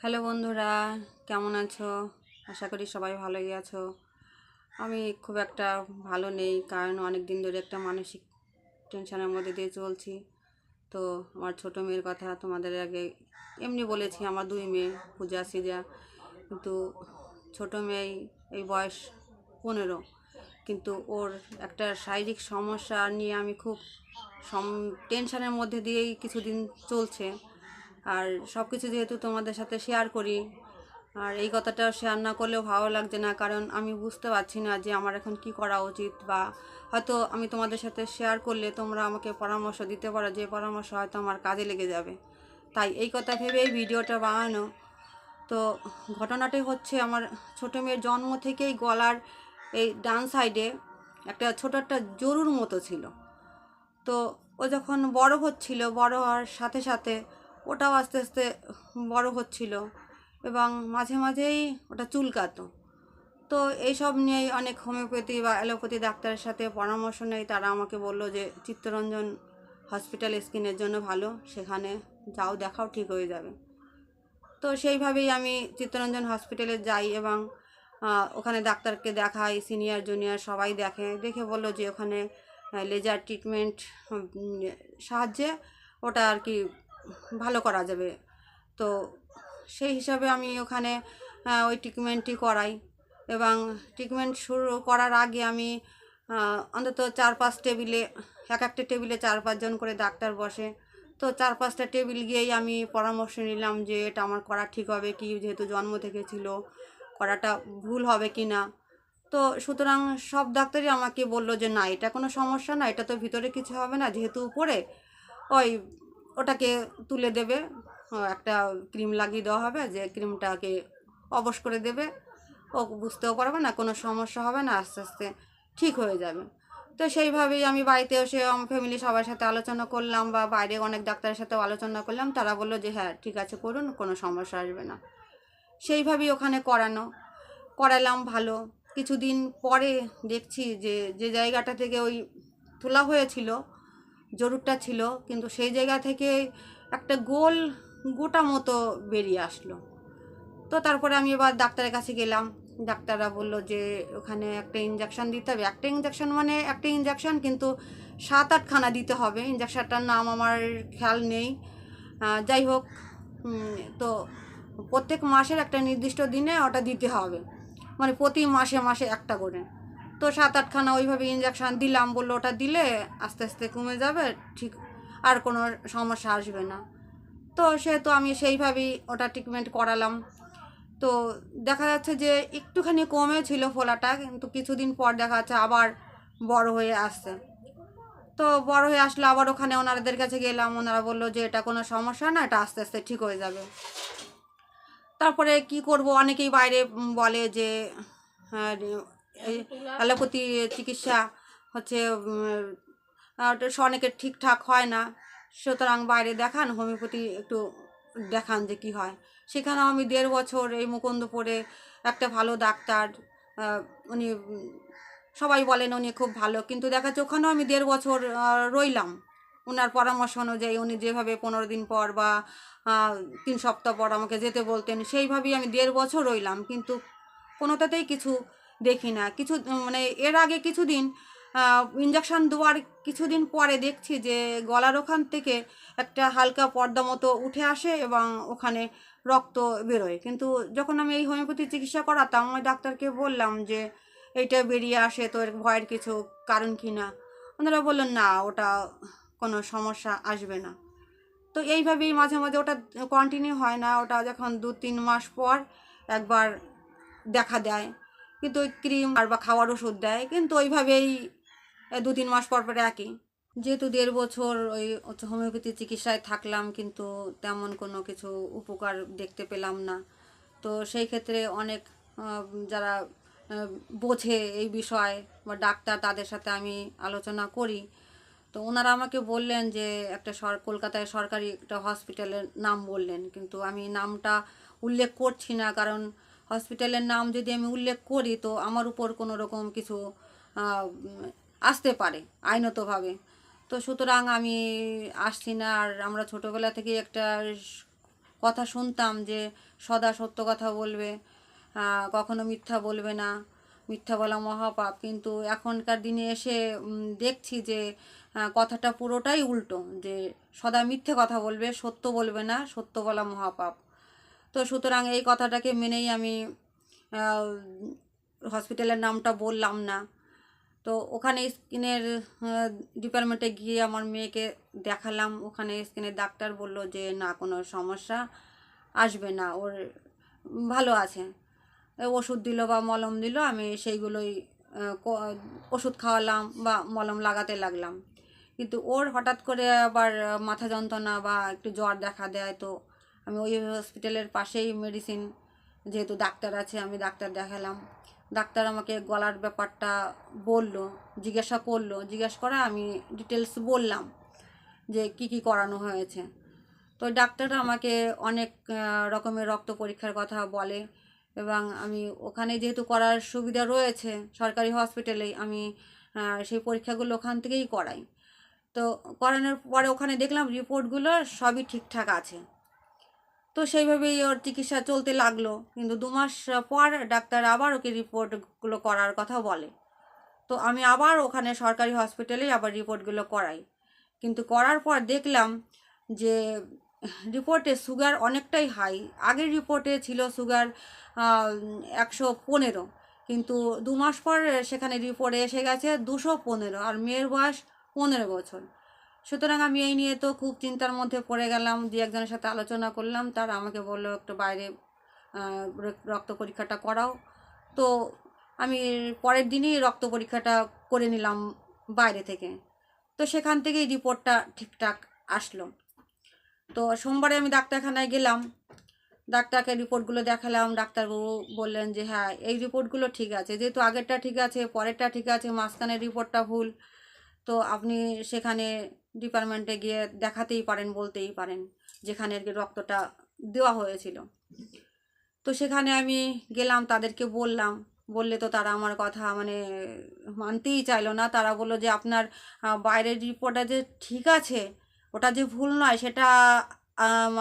Hello বন্ধুরা, কেমন আছো? আশা করি সবাই ভালোই আছো। আমি খুব একটা ভালো নেই, কারণ অনেক দিন ধরে একটা মানসিক টেনশনের মধ্যে দিয়ে চলছি। তো আমার ছোটো মেয়ের কথা তোমাদের আগে এমনি বলেছি, আমার দুই মেয়ে, পূজা সিজা কিন্তু ছোটো মেয়ে এই বয়স পনেরো। কিন্তু ওর একটা শারীরিক সমস্যা নিয়ে আমি খুব সম টেনশনের মধ্যে দিয়েই কিছুদিন চলছে। আর সব কিছু যেহেতু তোমাদের সাথে শেয়ার করি, আর এই কথাটা শেয়ার না করলেও ভালো লাগছে না, কারণ আমি বুঝতে পারছি না যে আমার এখন কি করা উচিত বা হয়তো আমি তোমাদের সাথে শেয়ার করলে তোমরা আমাকে পরামর্শ দিতে পারো যে পরামর্শ হয়তো আমার কাজে লেগে যাবে। তাই এই কথা ভেবে এই ভিডিওটা বানানো। তো ঘটনাটাই হচ্ছে আমার ছোটো মেয়ের জন্ম থেকেই গলার এই ডান সাইডে একটা ছোট একটা জরুর মতো ছিল। তো ও যখন বড় হচ্ছিল, বড় হওয়ার সাথে সাথে ওটাও আস্তে আস্তে বড় হচ্ছিল এবং মাঝে মাঝেই ওটা চুলকাতো তো এইসব নিয়েই অনেক হোমিওপ্যাথি বা অ্যালোপ্যাথি ডাক্তারের সাথে পরামর্শ নেই। তারা আমাকে বলল যে, চিত্তরঞ্জন হসপিটাল স্কিনের জন্য ভালো, সেখানে যাও, দেখাও, ঠিক হয়ে যাবে। তো সেইভাবেই আমি চিত্তরঞ্জন হসপিটালে যাই এবং ওখানে ডাক্তারকে দেখাই, সিনিয়র, জুনিয়র সবাই দেখে। দেখে বলল যে, ওখানে লেজার ট্রিটমেন্ট সাহায্যে ওটা আর কি ভালো করা যাবে। তো সেই হিসাবে আমি ওখানে ওই ট্রিটমেন্টটি করাই এবং ট্রিটমেন্ট শুরু করার আগে আমি অন্তত চার পাঁচ টেবিলে, এক একটা টেবিলে চার পাঁচজন করে ডাক্তার বসে। তো চার পাঁচটা টেবিল গিয়েই আমি পরামর্শ নিলাম যে এটা আমার করা ঠিক হবে কি, যেহেতু জন্ম থেকে ছিল, করাটা ভুল হবে কি না। তো সুতরাং সব ডাক্তারই আমাকে বলল যে না, এটা কোনো সমস্যা না, এটা তো ভিতরে কিছু হবে না, যেহেতু উপরে, ওই ওটাকে তুলে দেবে। একটা ক্রিম লাগিয়ে দেওয়া হবে যে ক্রিমটাকে অবশ করে দেবে। ও বুঝতেও পারবে না, কোনো সমস্যা হবে না, আস্তে আস্তে ঠিক হয়ে যাবে। তো সেইভাবেই আমি বাড়িতে এসে ফ্যামিলি সবার সাথে আলোচনা করলাম বা বাইরে অনেক ডাক্তারের সাথেও আলোচনা করলাম। তারা বলল যে হ্যাঁ ঠিক আছে, করুন, কোনো সমস্যা আসবে না। সেইভাবেই ওখানে করানো, করালাম ভালো। কিছুদিন পরে দেখছি যে যে জায়গাটা থেকে ওই তোলা হয়েছিল জরুরটা ছিল, কিন্তু সেই জায়গা থেকে একটা গোল গোটা মতো বেরিয়ে আসলো। তো তারপরে আমি এবার ডাক্তারের কাছে গেলাম। ডাক্তাররা বলল যে, ওখানে একটা ইঞ্জেকশন দিতে হবে। একটা ইঞ্জেকশন মানে একটা ইঞ্জেকশন কিন্তু সাত আটখানা দিতে হবে। ইঞ্জেকশানটার নাম আমার খেয়াল নেই। যাই হোক তো প্রত্যেক মাসের একটা নির্দিষ্ট দিনে ওটা দিতে হবে। মানে প্রতি মাসে মাসে একটা করে। তো সাত আটখানা ওইভাবে ইঞ্জেকশন দিলাম বলল ওটা দিলে আস্তে আস্তে কমে যাবে ঠিক আর কোনো সমস্যা আসবে না। তো সেহেতু আমি সেইভাবেই ওটা ট্রিটমেন্ট করালাম। তো দেখা যাচ্ছে যে একটুখানি কমে ছিল ফোলাটা কিন্তু কিছুদিন পর দেখা যাচ্ছে আবার বড় হয়ে আসছে। তো বড় হয়ে আসলে আবার ওখানে ওনাদের কাছে গেলাম ওনারা বলল যে এটা কোনো সমস্যা না এটা আস্তে আস্তে ঠিক হয়ে যাবে। তারপরে কি করব অনেকেই বাইরে বলে যে হ্যাঁ, এই অ্যালোপ্যাথি চিকিৎসা হচ্ছে অনেকের ঠিকঠাক হয় না। সুতরাং বাইরে দেখান হোমিওপ্যাথি একটু দেখান যে কি হয়। সেখানেও আমি দেড় বছর এই মুকুন্দপুরে একটা ভালো ডাক্তার উনি সবাই বলেন উনি খুব ভালো কিন্তু দেখা যাচ্ছে ওখানেও আমি দেড় বছর রইলাম। ওনার পরামর্শ অনুযায়ী উনি যেভাবে পনেরো দিন পর বা তিন সপ্তাহ পর আমাকে যেতে বলতেন সেইভাবেই আমি দেড় বছর রইলাম। কিন্তু কোনোটাতেই কিছু দেখি না। কিছু মানে এর আগে কিছুদিন ইঞ্জেকশন দেওয়ার কিছুদিন পরে দেখছি যে গলার ওখান থেকে একটা হালকা পর্দা মতো উঠে আসে এবং ওখানে রক্ত বেরোয়। কিন্তু যখন আমি এই হোমিওপ্যাথি চিকিৎসা করাতাম আমি ডাক্তারকে বললাম যে, এইটা বেরিয়ে আসে তো এর ভয়ের কিছু কারণ কি না? ওনারা বললেন, না, ওটা কোনো সমস্যা আসবে না। তো এইভাবেই মাঝে মাঝে ওটা কন্টিনিউ হয় না। ওটা যখন দু তিন মাস পর একবার দেখা দেয়। কিন্তু ওই ক্রিম আর বা খাওয়ার ওষুধ দেয়। কিন্তু ওইভাবেই দু তিন মাস পর পর একই। যেহেতু দেড় বছর ওই হোমিওপ্যাথি চিকিৎসায় থাকলাম, কিন্তু তেমন কোনো কিছু উপকার দেখতে পেলাম না। তো সেই ক্ষেত্রে অনেক যারা বোঝে এই বিষয় বা ডাক্তার তাদের সাথে আমি আলোচনা করি। তো ওনারা আমাকে বললেন যে, একটা সর, কলকাতায় সরকারি একটা হসপিটালের নাম বললেন। কিন্তু আমি নামটা উল্লেখ করছি না, কারণ হসপিটালের নাম যদি আমি উল্লেখ করি, তো আমার উপর কোনো রকম কিছু আসতে পারে আইনতভাবে। তো সুতরাং আমি আসছি না। আর আমরা ছোটোবেলা থেকেই একটা কথা শুনতাম যে, সদা সত্য কথা বলবে কখনো মিথ্যা বলবে না। মিথ্যা বলা মহাপাপ। কিন্তু এখনকার দিনে এসে দেখছি যে কথাটা পুরোটাই উল্টো। যে, সদা মিথ্যে কথা বলবে, সত্য বলবে না, সত্য বলা মহাপাপ। তো সুতরাং এই কথাটাকে মেনেই আমি হসপিটালের নামটা বললাম না। তো ওখানে স্কিনের ডিপার্টমেন্টে গিয়ে আমার মেয়েকে দেখালাম। ওখানে স্কিনের ডাক্তার বলল যে, না, কোনো সমস্যা আসবে না, ওর ভালো আছে। ওষুধ দিল বা মলম দিল, আমি সেইগুলোই ওষুধ খাওয়ালাম বা মলম লাগাতে লাগলাম। কিন্তু ওর হঠাৎ করে আবার মাথা যন্ত্রণা বা একটু জ্বর দেখা দেয়, তো আমি ওই হসপিটালের পাশেই মেডিসিন যেহেতু ডাক্তার আছে, আমি ডাক্তার দেখালাম। ডাক্তার আমাকে গলার ব্যাপারটা বলল, জিজ্ঞাসা করল। জিজ্ঞেস করে আমি ডিটেলস বললাম যে কি কি করানো হয়েছে। তো ডাক্তার আমাকে অনেক রকমের রক্ত পরীক্ষার কথা বলে এবং আমি ওখানে যেহেতু করার সুবিধা রয়েছে সরকারি হসপিটালেই আমি সেই পরীক্ষাগুলো ওখান থেকেই করাই। তো করানোর পরে ওখানে দেখলাম রিপোর্টগুলো সবই ঠিকঠাক আছে। তো সেইভাবেই ওর চিকিৎসা চলতে লাগল। কিন্তু দু মাস পর ডাক্তার আবার ওকে রিপোর্টগুলো করার কথা বলে। তো আমি আবার ওখানে সরকারি হসপিটালেই আবার রিপোর্টগুলো করাই। কিন্তু করার পর দেখলাম যে রিপোর্টে সুগার অনেকটাই হাই আগের রিপোর্টে ছিল সুগার একশো পনেরো। কিন্তু দু মাস পর সেখানে রিপোর্টে এসে গেছে দুশো পনেরো। আর মেয়ের বয়স পনেরো বছর। সুতরাং আমি এই নিয়ে তো খুব চিন্তার মধ্যে পড়ে গেলাম দু একজনের সাথে আলোচনা করলাম, তারা আমাকে বলল, একটু বাইরে রক্ত পরীক্ষাটা করাও। তো আমি পরের দিনই রক্ত পরীক্ষাটা করে নিলাম বাইরে থেকে। তো সেখান থেকেই রিপোর্টটা ঠিকঠাক আসলো। তো সোমবারে আমি ডাক্তারখানায় গেলাম। ডাক্তারকে রিপোর্টগুলো দেখালাম। ডাক্তারবাবু বললেন যে হ্যাঁ এই রিপোর্টগুলো ঠিক আছে। যেহেতু আগেরটা ঠিক আছে, পরেরটা ঠিক আছে, মাঝখানের রিপোর্টটা ভুল। তো আপনি সেখানে ডিপার্টমেন্টে গিয়ে দেখাতেই পারেন, বলতেই পারেন যেখানে আর কি রক্তটা দেওয়া হয়েছিল। তো সেখানে আমি গেলাম, তাদেরকে বললাম, বললে তো তারা আমার কথা মানে মানতেই চাইলো না। তারা বলল যে, আপনার বাইরের রিপোর্টটা যে ঠিক আছে, ওটা যে ভুল নয়, সেটা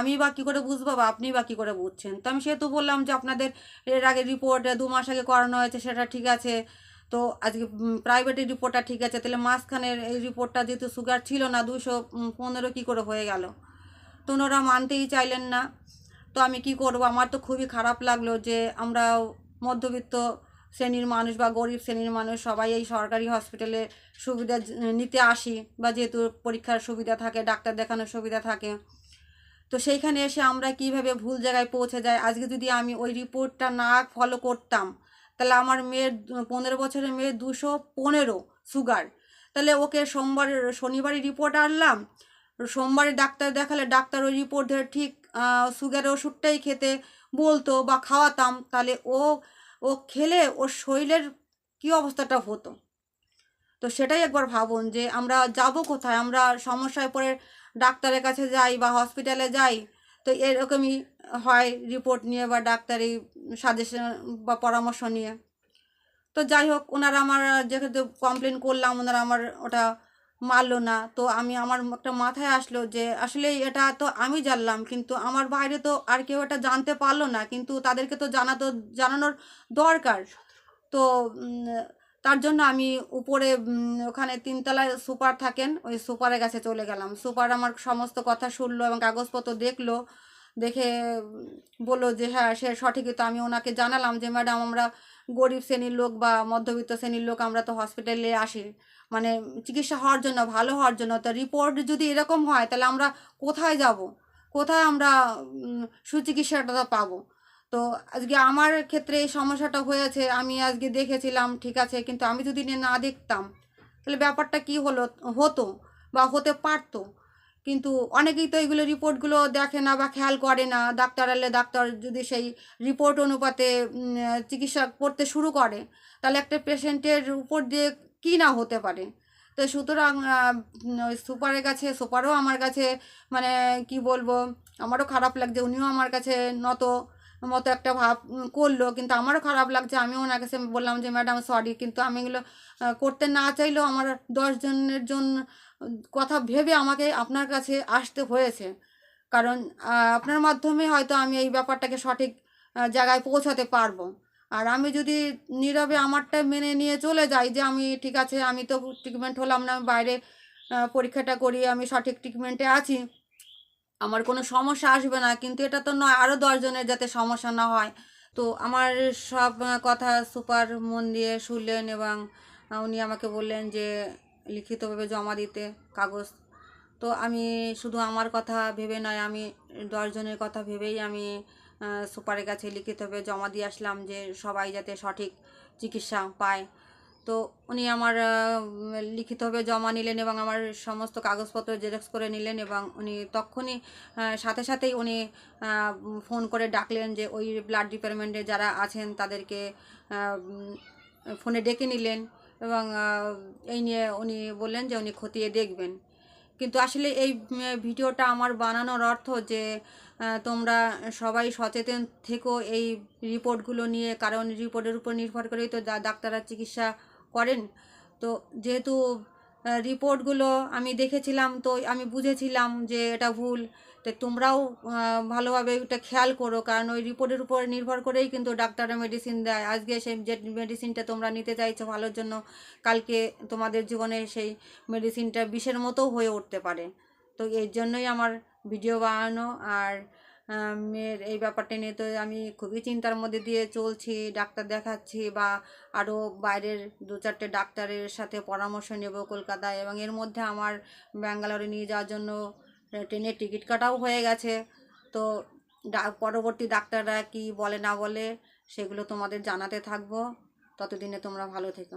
আমি বা কী করে বুঝব বা আপনি বা কী করে বুঝছেন? তো আমি সেহেতু বললাম যে, আপনাদের এর আগে রিপোর্ট দু মাস আগে করানো হয়েছে, সেটা ঠিক আছে। তো আজকে প্রাইভেটের রিপোর্টটা ঠিক আছে। তাহলে মাঝখানের এই রিপোর্টটা যেহেতু সুগার ছিল না দুশো পনেরো কী করে হয়ে গেল? তো ওনারা মানতেই চাইলেন না। তো আমি কি করব? আমার তো খুবই খারাপ লাগল যে আমরা মধ্যবিত্ত শ্রেণির মানুষ বা গরিব শ্রেণির মানুষ সবাই এই সরকারি হসপিটালে সুবিধা নিতে আসি বা যেহেতু পরীক্ষার সুবিধা থাকে, ডাক্তার দেখানোর সুবিধা থাকে। তো সেইখানে এসে আমরা কীভাবে ভুল জায়গায় পৌঁছে যাই? আজকে যদি আমি ওই রিপোর্টটা না ফলো করতাম তাহলে আমার মেয়ের পনেরো বছরের মেয়ের দুশো পনেরো সুগার তাহলে ওকে সোমবার, শনিবারই রিপোর্ট আনলাম। সোমবারে ডাক্তার দেখালে, ডাক্তার ওই রিপোর্ট ধরে ঠিক সুগারের ওষুধটাই খেতে বলতো বা খাওয়াতাম। তাহলে ও ও খেলে ওর শরীরের কী অবস্থাটা হতো? তো সেটাই একবার ভাবুন যে আমরা যাব কোথায়? আমরা সমস্যায় পড়ে ডাক্তারের কাছে যাই বা হসপিটালে যাই। তো এরকমই হয় রিপোর্ট নিয়ে বা ডাক্তারি সাজেশন বা পরামর্শ নিয়ে। তো যাই হোক, ওনারা আমার যেহেতু কমপ্লেন করলাম, ওনারা আমার ওটা মানলো না। তো আমি আমার একটা মাথায় আসলো যে, আসলে এটা তো আমি জানলাম, কিন্তু আমার বাইরে তো আর কেউ এটা জানতে পারল না। কিন্তু তাদেরকে তো জানাতো, জানানোর দরকার। তো তার জন্য আমি উপরে ওখানে তিনতলায় সুপার থাকেন, ওই সুপারের কাছে চলে গেলাম। সুপার আমার সমস্ত কথা শুনলো এবং কাগজপত্র দেখল। দেখে বলল যে হ্যাঁ সে সঠিকই। তো আমি ওনাকে জানালাম যে, ম্যাডাম, আমরা গরিব শ্রেণির লোক বা মধ্যবিত্ত শ্রেণির লোক আমরা তো হসপিটালে আসি। মানে চিকিৎসা হওয়ার জন্য, ভালো হওয়ার জন্য। তো রিপোর্ট যদি এরকম হয়, তাহলে আমরা কোথায় যাব? কোথায় আমরা সুচিকিৎসাটা পাবো? তো আজকে আমার ক্ষেত্রে এই সমস্যাটা হয়েছে। আমি আজকে দেখেছিলাম, ঠিক আছে, কিন্তু আমি যদি নে- দেখতাম, তাহলে ব্যাপারটা কি হলো, হতো বা হতে পারতো? কিন্তু অনেকেই তো এগুলো রিপোর্টগুলো দেখে না বা খেয়াল করে না। ডাক্তার এলে ডাক্তার যদি সেই রিপোর্ট অনুপাতে চিকিৎসা করতে শুরু করে, তাহলে একটা পেশেন্টের উপর দিয়ে কী না হতে পারে? তো সুতরাং সুপারের কাছে, সুপারও আমার কাছে মানে কি বলব, আমারও খারাপ লাগছে, উনিও আমার কাছে নত। মতো একটা ভাব করল। কিন্তু আমারও খারাপ লাগছে। আমিও ওনার কাছে বললাম যে, ম্যাডাম সরি কিন্তু আমি এগুলো করতে না চাইলেও আমার দশ জনের জন্য, কথা ভেবে আমাকে আপনার কাছে আসতে হয়েছে। কারণ আপনার মাধ্যমে হয়তো আমি এই ব্যাপারটাকে সঠিক জায়গায় পৌঁছাতে পারব। আর আমি যদি নীরবে আমারটা মেনে নিয়ে চলে যাই যে, আমি ঠিক আছে, আমি তো ট্রিটমেন্ট হলাম না, বাইরে পরীক্ষাটা করি আমি সঠিক ট্রিটমেন্টে আছি আমার কোনো সমস্যা আসবে না, কিন্তু এটা তো নয় আরও দশজনের যাতে সমস্যা না হয়। তো আমার সব কথা সুপার মন দিয়ে শুনলেন এবং উনি আমাকে বললেন যে লিখিতভাবে জমা দিতে কাগজ। তো আমি শুধু আমার কথা ভেবে নয়, আমি দশজনের কথা ভেবেই আমি সুপারের কাছে লিখিতভাবে জমা দিয়ে আসলাম যে সবাই যাতে সঠিক চিকিৎসা পায়। তো উনি আমার লিখিতভাবে জমা নিলেন এবং আমার সমস্ত কাগজপত্র জেরক্স করে নিলেন এবং উনি তখনই সাথে সাথেই উনি ফোন করে ডাকলেন যে ওই ব্লাড ডিপার্টমেন্টে যারা আছেন তাদেরকে ফোনে ডেকে নিলেন এবং এই নিয়ে উনি বললেন যে উনি খতিয়ে দেখবেন। কিন্তু আসলে এই ভিডিওটা আমার বানানোর অর্থ যে তোমরা সবাই সচেতন থেকো এই রিপোর্টগুলো নিয়ে, কারণ রিপোর্টের উপর নির্ভর করেই তো ডাক্তাররা চিকিৎসা করেন। তো যেহেতু রিপোর্টগুলো আমি দেখেছিলাম, তো আমি বুঝেছিলাম যে এটা ভুল। তো তোমরাও ভালোভাবে ওটা খেয়াল করো, কারণ ওই রিপোর্টের উপর নির্ভর করেই কিন্তু ডাক্তাররা মেডিসিন দেয়। আজকে সেই যে মেডিসিনটা তোমরা নিতে চাইছো ভালোর জন্য, কালকে তোমাদের জীবনে সেই মেডিসিনটা বিষের মতো হয়ে উঠতে পারে। তো এর জন্যই আমার ভিডিও বানানো, আর মেয়ের এই ব্যাপারটা নিয়ে তো আমি খুবই চিন্তার মধ্যে দিয়ে চলছি। ডাক্তার দেখাচ্ছি বা আরও বাইরের দু চারটে ডাক্তারের সাথে পরামর্শ নেব কলকাতায় এবং এর মধ্যে আমার ব্যাঙ্গালোরে নিয়ে যাওয়ার জন্য ট্রেনের টিকিট কাটাও হয়ে গেছে। তো পরবর্তী ডাক্তাররা কি বলে না বলে সেগুলো তোমাদের জানাতে থাকব। ততদিনে তোমরা ভালো থেকো।